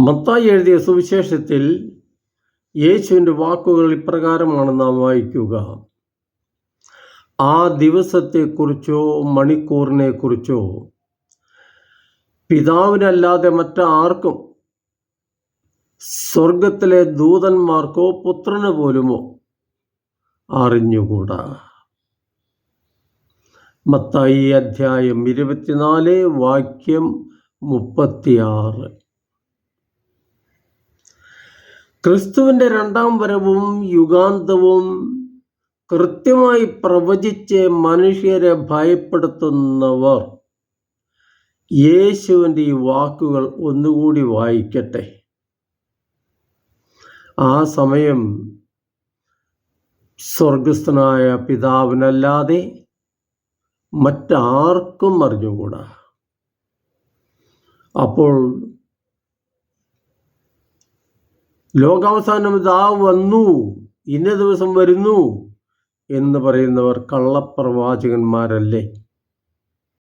മത്തായി എഴുതിയ സുവിശേഷത്തിൽ യേശുവിന്റെ വാക്കുകൾ ഇപ്രകാരമാണ് നാം വായിക്കുക. ആ ദിവസത്തെക്കുറിച്ചോ മണിക്കൂറിനെക്കുറിച്ചോ പിതാവിനല്ലാതെ മറ്റാർക്കും സ്വർഗത്തിലെ ദൂതന്മാർക്കോ പുത്രന് പോലുമോ അറിഞ്ഞുകൂടാ. മത്തായി അധ്യായം ഇരുപത്തിനാല് വാക്യം മുപ്പത്തിയാറ്. ക്രിസ്തുവിന്റെ രണ്ടാം വരവും യുഗാന്തവും കൃത്യമായി പ്രവചിച്ച് മനുഷ്യരെ ഭയപ്പെടുത്തുന്നവർ. യേശുവിന്റെ ഈ വാക്കുകൾ ഒന്നുകൂടി വായിക്കട്ടെ. ആ സമയം സ്വർഗസ്ഥനായ പിതാവിനല്ലാതെ മറ്റാർക്കും അറിഞ്ഞുകൂടാ. അപ്പോൾ ലോകാവസാനം ഇതാ വന്നു. ഇന്ന ദിവസം വരുന്നു എന്ന് പറയുന്നവർ കള്ളപ്രവാചകന്മാരല്ലേ?